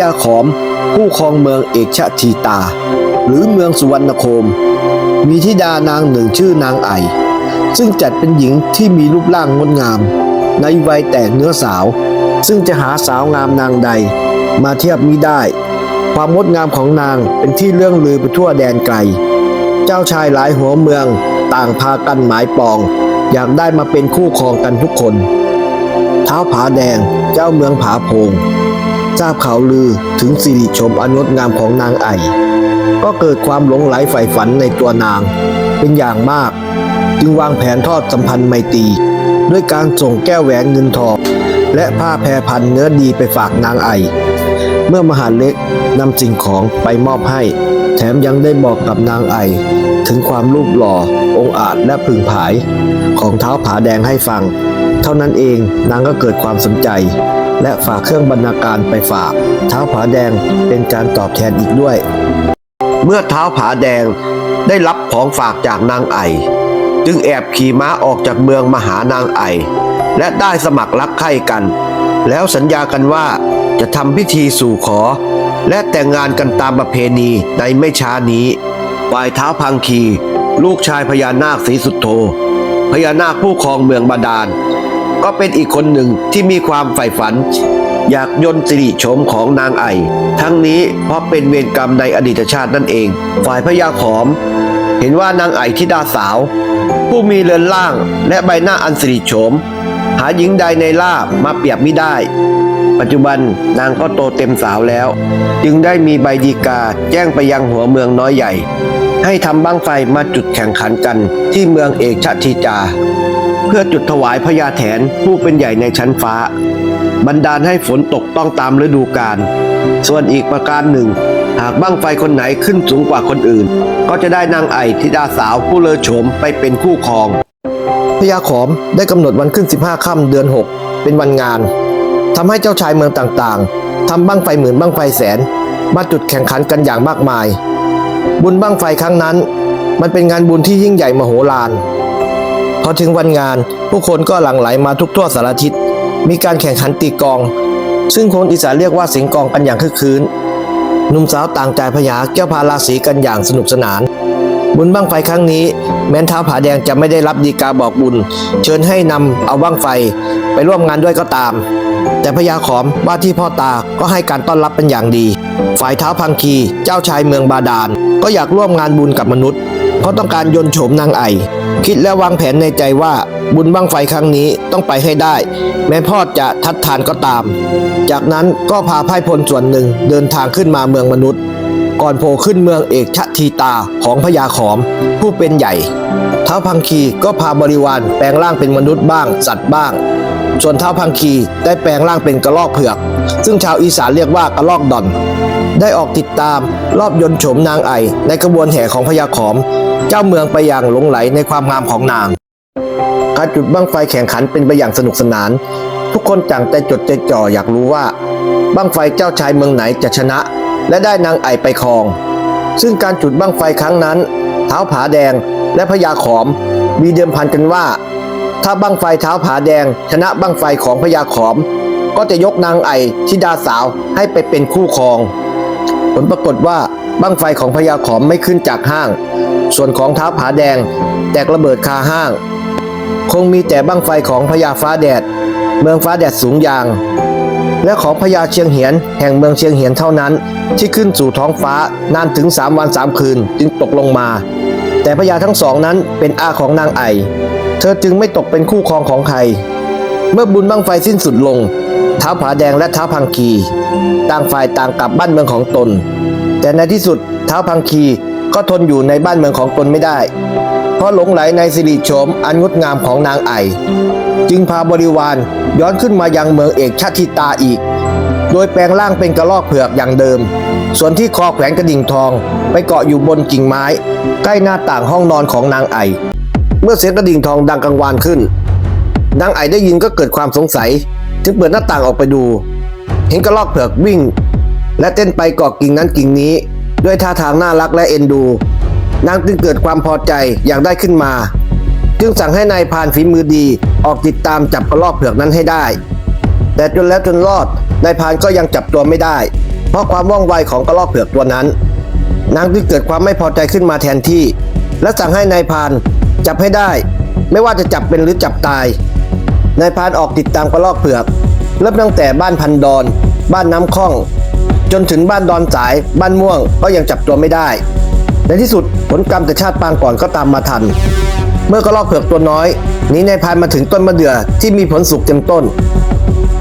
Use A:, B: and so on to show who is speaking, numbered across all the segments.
A: ญาขอม ผู้ครองเมืองเอกชทีตา หรือเมืองสุวรรณโคม มีธิดานางหนึ่งชื่อนางไอ ซึ่งจัดเป็นหญิงที่มีรูปร่างงดงาม ในวัยแตกเนื้อสาว ซึ่งจะหาสาวงามนางใด มาเทียบมิได้ ความงดงามของนางเป็นที่เรื่องลือไปทั่วแดนไกล เจ้าชายหลายหัวเมืองต่างพากันหมายปอง อยากได้มาเป็นคู่ครองกันทุกคน เท้าผาแดงเจ้าเมืองผาโพง ทราบข่าวลือถึงสิริชมอันงดงามของนางไอ ก็เกิดความหลงไหลใฝ่ฝันในตัวนาง เป็นอย่างมาก จึงวางแผนทอดสัมพันธ์ไมตรีด้วยการส่งแก้วแหวนเงินทอง และผ้าแพรพันเนื้อดีไปฝากนางไอ เมื่อมหาเล็กนำสิ่งของไปมอบให้ แถมยังได้บอกกับนางไอ ถึงความรูปหล่อ องอาจและพึงผาย ของเท้าผาแดงให้ฟัง เท่านั้นเองนางก็เกิดความสนใจ และฝากเครื่องบรรณาการไปฝาก เท้าผาแดงเป็นการตอบแทนอีกด้วย เมื่อเท้าผาแดงได้รับของฝากจากนางไอ จึงแอบขี่ม้าออกจากเมืองมาหานางไอ และได้สมัครรักใคร่กัน แล้วสัญญากันว่าจะทำพิธีสู่ขอ และแต่งงานกันตามประเพณีในไม่ช้านี้ฝ่ายเท้าพังคี ลูกชายพญานาคศรีสุดโธพญานาคผู้ครองเมืองบาดาล ก็เป็นอีกคนหนึ่งที่มีความใฝ่ฝัน อยากยนต์สิริโฉมของนางไอ ทั้งนี้เพราะเป็นเวรกรรมในอดีตชาตินั่นเอง ฝ่ายพญาขอม เห็นว่านางไอทิดาสาว ผู้มีเรือนร่างและใบหน้าอันสิริโฉม หาหญิงใดในล่ามาเปรียบไม่ได้ ปัจจุบันนางก็โตเต็มสาวแล้ว จึงได้มีใบดีกาแจ้งไปยังหัวเมืองน้อยใหญ่ ให้ทำบั้งไฟมาจุดแข่งขันกันที่เมืองเอกชทีจา พื่อจุดถวายพญาแถนผู้เป็นใหญ่ในชั้นฟ้า บันดาลให้ฝนตกต้องตามฤดูกาลส่วนอีกประการหนึ่ง หากบั้งไฟคนไหนขึ้นสูงกว่าคนอื่น ก็จะได้นางไอธิดาสาวผู้เลอโฉมไปเป็นคู่ครองพญาขอมได้กำหนดวันขึ้น 15ค่ำเดือน 6 เป็นวันงานทำให้เจ้าชายเมืองต่างๆทำบั้งไฟหมื่นบั้งไฟแสน มาจุดแข่งขันกันอย่างมากมาย บุญบั้งไฟครั้งนั้น มันเป็นงานบุญที่ยิ่งใหญ่มโหฬาร พอถึงวันงาน ผู้คนก็หลั่งไหลมาทุกทั่วสารทิศมีการแข่งขันตีกอง ซึ่งคนอีสานเรียกว่าสิงกองกันอย่างคึกคืนหนุ่มสาวต่างใจพยาแก้วพาราศีกันอย่างสนุกสนาน บุญบั้งไฟครั้งนี้ แม้นเท้าผาแดงจะไม่ได้รับดีกาบอกบุญ เชิญให้นำเอาบั้งไฟไปร่วมงานด้วยก็ตาม แต่พญาขอมว่าที่พ่อตาก็ให้การต้อนรับเป็นอย่างดี ฝ่ายเท้าพังคีเจ้าชายเมืองบาดาล ก็อยากร่วมงานบุญกับมนุษย์ เพราะต้องการยนโฉมนางไอ คิดและวางแผนในใจว่าบุญบั้งไฟครั้งนี้ต้องไปให้ได้ แม้พ่อจะทัดทานก็ตาม จากนั้นก็พาไพ่พลส่วนหนึ่งเดินทางขึ้นมาเมืองมนุษย์ ก่อนโผล่ขึ้นเมืองเอกชทีตาของพญาขอม ผู้เป็นใหญ่ท้าวพังคีก็พาบริวารแปลงร่างเป็นมนุษย์บ้าง สัตว์บ้าง ส่วนท้าวพังคีได้แปลงร่างเป็นกระรอกเผือก ซึ่งชาวอีสานเรียกว่ากระรอกดอน ได้ออกติดตามรอบยนต์โฉมนางไอในกระบวนแห่ของพญาขอม เจ้าเมืองไปอย่างหลงไหลในความงามของนางการจุดบั้งไฟแข่งขันเป็นไปอย่างสนุกสนาน ทุกคนต่างใจจดใจจ่ออยากรู้ว่าบั้งไฟเจ้าชายเมืองไหนจะชนะ และได้นางไอไปครอง ซึ่งการจุดบั้งไฟครั้งนั้น เท้าผาแดงและพญาขอม มีเดิมพันกันว่า ถ้าบั้งไฟเท้าผาแดง ชนะบั้งไฟของพญาขอม ก็จะยกนางไอทิดาสาวให้ไปเป็นคู่ครอง ผลปรากฏว่าบั้งไฟของพญาขอมไม่ขึ้นจากห้าง ส่วนของเท้าผาแดง แตกระเบิดคาห้าง คงมีแต่บั้งไฟของพญาฟ้าแดด เมืองฟ้าแดดสูงยาง และของพญาเชียงเหียน แห่งเมืองเชียงเหียนเท่านั้น ที่ขึ้นสู่ท้องฟ้านานถึง 3 วัน 3 คืนจึงตกลงมา แต่พญาทั้งสองนั้นเป็นอาของนางไอ เธอจึงไม่ตกเป็นคู่ครองของใคร เมื่อบุญบั้งไฟสิ้นสุดลงท้าผาแดงและท้าพังคี ต่างฝ่ายต่างกลับบ้านเมืองของตน แต่ในที่สุดท้าพังคี ก็ทนอยู่ในบ้านเมืองของตนไม่ได้ เพราะหลงไหลในสิริโฉมอันงดงามของนางไอ จึงพาบริวารย้อนขึ้นมายังเมืองเอกชาติตาอีก โดยแปลงร่างเป็นกระรอกเผือกอย่างเดิม ส่วนที่คอแขวนกระดิ่งทองไปเกาะอยู่บนกิ่งไม้ ใกล้หน้าต่างห้องนอนของนางไอ เมื่อเสียงกระดิ่งทองดังกังวานขึ้น นางไอได้ยินก็เกิดความสงสัย จึงเปิดหน้าต่างออกไปดู เห็นกระรอกเผือกวิ่ง และเต้นไปเกาะกิ่งนั้นกิ่งนี้ ด้วยท่าทางน่ารักและเอ็นดู นางจึงเกิดความพอใจอยากได้ขึ้นมา จึงสั่งให้นายพานฝีมือดีออกติดตามจับกระรอกเผือกนั้นให้ได้ แต่จนแล้วจนรอดนายพานก็ยังจับตัวไม่ได้ เพราะความว่องไวของกระรอกเผือกตัวนั้น นางจึงเกิดความไม่พอใจขึ้นมาแทนที่ และสั่งให้นายพานจับให้ได้ ไม่ว่าจะจับเป็นหรือจับตายนายพานออกติดตามกระรอกเผือกเริ่มตั้งแต่บ้านพันดอน บ้านน้ำข้อง จนถึงบ้านดอนสาย บ้านม่วงก็ยังจับตัวไม่ได้ ในที่สุดผลกรรมแต่ชาติปางก่อนก็ตามมาทัน เมื่อกระรอกเผือกตัวน้อยหนีนายพรานมาถึงต้นมะเดื่อที่มีผลสุกเต็มต้น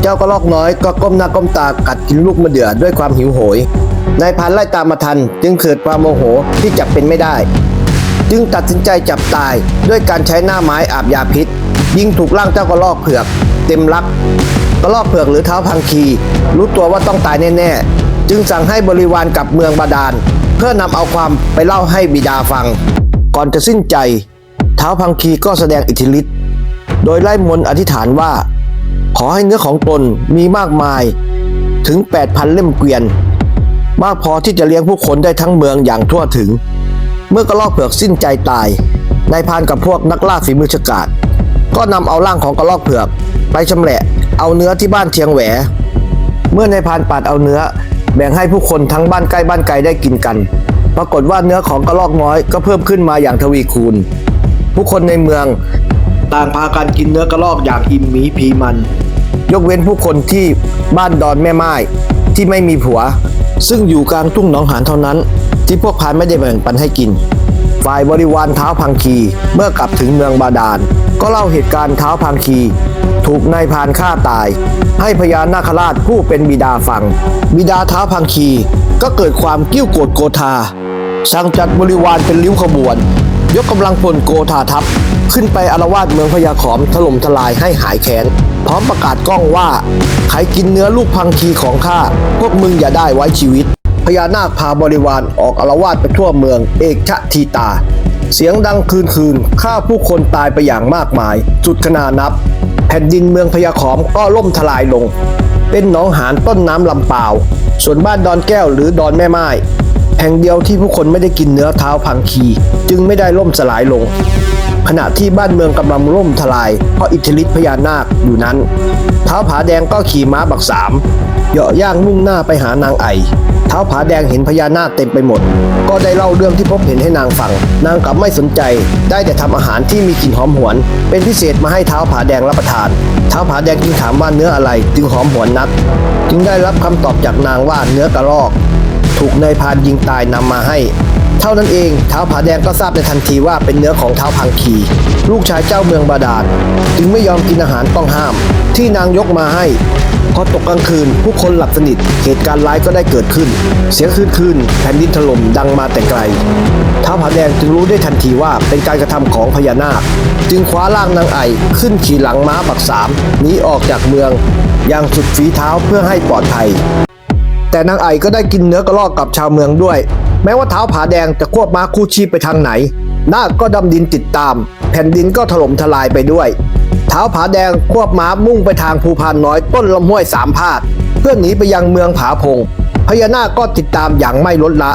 A: เจ้ากระรอกน้อยก็ก้มหน้าก้มตากัดกินลูกมะเดื่อด้วยความหิวโหยนายพรานไล่ตามมาทัน จึงเกิดความโมโหที่จับเป็นไม่ได้ จึงตัดสินใจจับตายด้วยการใช้หน้าไม้อาบยาพิษ ยิงถูกร่างเจ้ากระรอกเผือก เต็มลักกระรอกเผือกหรือเท้าพังคี รู้ตัวว่าต้องตายแน่ๆ จึงสั่งให้บริวารกลับเมืองบาดาล เพื่อนำเอาความไปเล่าให้บิดาฟัง ก่อนจะสิ้นใจ เท้าพังคีก็แสดงอิทธิฤทธิ์โดยไล่มนต์อธิษฐานว่า ขอให้เนื้อของตนมีมากมายถึง 8,000 เล่มเกวียน มากพอที่จะเลี้ยงผู้คนได้ทั้งเมืองอย่างทั่วถึง เมื่อกระรอกเผือกสิ้นใจตายนายพานกับพวกนักล่าฝีมือฉกาจก็นำเอาร่างของกระรอกเผือก ไปชำแหละเอาเนื้อที่บ้านเทียงแหว เมื่อนายพานปาดเอาเนื้อ แบ่งให้ผู้คนทั้งบ้านใกล้บ้านไกลได้กินกัน ปรากฏว่าเนื้อของกระรอกน้อยก็เพิ่มขึ้นมาอย่างทวีคูณ ผู้คนในเมืองต่างพากันกินเนื้อกระรอกอย่างอิ่มมีพีมัน ยกเว้นผู้คนที่บ้านดอนแม่ไม้ที่ไม่มีผัว ซึ่งอยู่กลางทุ่งหนองหานเท่านั้น ที่พวกพานไม่ได้แบ่งปันให้กิน ฝ่ายบริวารเท้าพังคี เมื่อกลับถึงเมืองบาดาล ก็เล่าเหตุการณ์เท้าพังคี ถูกนายพานฆ่าตาย ให้พญานาคราชผู้เป็นบิดาฟัง บิดาเท้าพังคีก็เกิดความกิ้วโกรธโกธาสั่งจัดบริวารเป็นริ้วขบวน ยกกำลังพลโกธาทัพ ขึ้นไปอารวาสเมืองพญาขอมถล่มทลายให้หายแค้นพร้อมประกาศกล้องว่าใครกินเนื้อลูกพังคีของข้าพวกมึงอย่าได้ไว้ชีวิต พญานาคพาบริวารออกอารวาสไปทั่วเมือง เอกชะทีตา เสียงดังคืนคืนฆ่าผู้คนตายไปอย่างมากมาย จุดขนานับ แผ่นดินเมืองพญาขอมก็ล่มทลายลง เป็นหนองหานต้นน้ำลำป่าวส่วนบ้านดอนแก้วหรือดอนแม่ไม้แห่งเดียวที่ผู้คนไม่ได้กินเนื้อเท้าพังคี จึงไม่ได้ล่มสลายลง ขณะที่บ้านเมืองกำลังล่มทลาย เพราะอิทธิฤทธิพญานาคอยู่นั้น เท้าผาแดงก็ขี่ม้าบักสามเหยาะย่างมุ่งหน้าไปหานางไอเท้าผาแดงเห็นพญานาคเต็มไปหมด ก็ได้เล่าเรื่องที่พบเห็นให้นางฟัง นางกลับไม่สนใจ ได้แต่ทำอาหารที่มีกลิ่นหอมหวน เป็นพิเศษมาให้เท้าผาแดงรับประทาน เท้าผาแดงจึงถามว่าเนื้ออะไร จึงหอมหวนนัก จึงได้รับคำตอบจากนางว่าเนื้อกระรอก ถูกนายพานยิงตายนำมาให้ เท่านั้นเองเท้าผาแดงก็ทราบในทันทีว่าเป็นเนื้อของเท้าพังคี ลูกชายเจ้าเมืองบาดาลจึงไม่ยอมกินอาหารต้องห้าม ที่นางยกมาให้พอตกกลางคืน ผู้คนหลับสนิทเหตุการณ์ร้ายก็ได้เกิดขึ้น เสียงคืนคืนแผ่นดินถล่มดังมาแต่ไกลท้าผาแดงจึงรู้ได้ทันทีว่าเป็นการกระทำของพญานาค จึงคว้าร่างนางไอขึ้นขี่หลังม้าบักสามหนีออกจากเมืองอย่างสุดฝีเท้าเพื่อให้ปลอดภัย แต่นางไอก็ได้กินเนื้อกระรอกกับชาวเมืองด้วย แม้ว่าเท้าผาแดงจะควบม้าคู่ชีพไปทางไหนนาคก็ดำดินติดตาม แผ่นดินก็ถล่มทลายไปด้วย เท้าผาแดงควบม้ามุ่งไปทางภูพานน้อยต้นลำห้วยสามพาดเพื่อหนีไปยังเมืองผาพงพญานาคก็ติดตามอย่างไม่ลดละ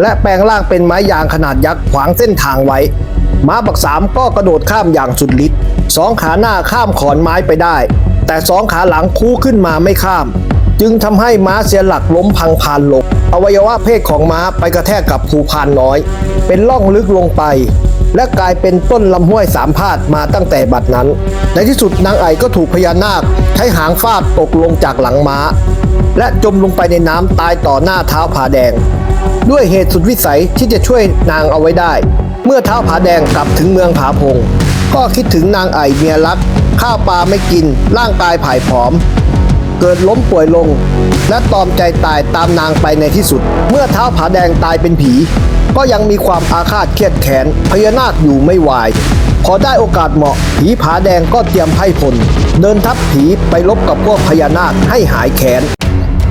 A: และแปลงร่างเป็นไม้ยางขนาดยักษ์ขวางเส้นทางไว้ ม้าบักสามก็กระโดดข้ามอย่างสุดฤทธิ์สองขาหน้าข้ามขอนไม้ไปได้ แต่สองขาหลังคู่ขึ้นมาไม่ข้าม จึงทำให้ม้าเสียหลักล้มพังพานลง อวัยวะเพศของม้าไปกระแทกกับภูพานน้อย เป็นล่องลึกลงไป และกลายเป็นต้นลำห้วยสามพาดมาตั้งแต่บัดนั้น ในที่สุดนางไอก็ถูกพญานาคใช้หางฟาดตกลงจากหลังม้า และจมลงไปในน้ำตายต่อหน้าเท้าผาแดง ด้วยเหตุสุดวิสัยที่จะช่วยนางเอาไว้ได้ เมื่อเท้าผาแดงกลับถึงเมืองผาพงก็คิดถึงนางไอเมียรักข้าวปลาไม่กินร่างกายผายผอม เกิดล้มป่วยลง และตอมใจตายตามนางไปในที่สุด เมื่อเท้าผาแดงตายเป็นผี ก็ยังมีความอาฆาตเครียดแค้นพญานาคอยู่ไม่ไหวพอได้โอกาสเหมาะ ผีผาแดงก็เตรียมไพ่พล เดินทัพผีไปลบกับพวกพญานาคให้หายแค้น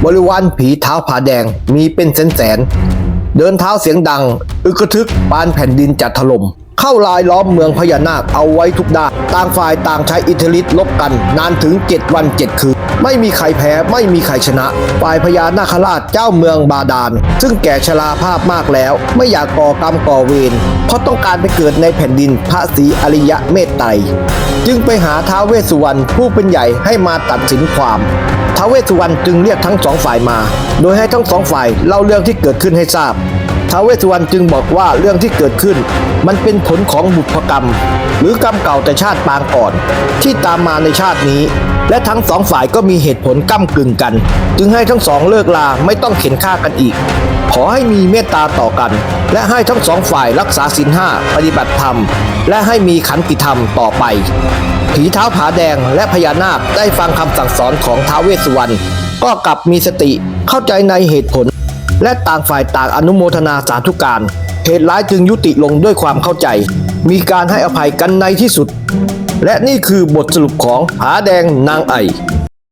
A: บริวารผีเท้าผาแดงมีเป็นแสนแสนๆเดินเท้าเสียงดัง อึกกระทึกปานแผ่นดินจะถล่ม เข้าลายล้อมเมืองพญานาคเอาไว้ทุกด้านต่างฝ่ายต่างใช้อิทธิฤทธิ์ลบกัน นานถึง 7 วัน 7 คืน ไม่มีใครแพ้ไม่มีใครชนะ ฝ่ายพญานาคราชเจ้าเมืองบาดาล ซึ่งแก่ชราภาพมากแล้ว ไม่อยากก่อกรรมก่อเวรเพราะต้องการไปเกิดในแผ่นดินพระศรีอริยะเมตไตรจึงไปหาท้าวเวสสุวรรณผู้เป็นใหญ่ให้มาตัดสินความท้าวเวสสุวรรณจึงเรียกทั้งสองฝ่ายมา โดยให้ทั้งสองฝ่ายเล่าเรื่องที่เกิดขึ้นให้ทราบ ท้าวเวสสุวรรณจึงบอกว่าเรื่องที่เกิดขึ้น มันเป็นผลของบุพกรรม หรือกรรมเก่าแต่ชาติปางก่อน ที่ตามมาในชาตินี้ และทั้งสองฝ่ายก็มีเหตุผลก้ากึ่งกัน จึงให้ทั้งสองเลิกลาไม่ต้องเข็นฆ่ากันอีก ขอให้มีเมตตาต่อกัน และให้ทั้งสองฝ่ายรักษาศีลห้าปฏิบัติธรรม และให้มีขันติธรรมต่อไปผีเท้าผาแดงและพญานาคได้ฟังคำสั่งสอนของท้าวเวสสุวรรณก็กลับมีสติเข้าใจในเหตุผล และต่างฝ่ายต่างอนุโมทนาสาธุการ เหตุร้ายจึงยุติลงด้วยความเข้าใจ มีการให้อภัยกันในที่สุด และนี่คือบทสรุปของผาแดงนางไอ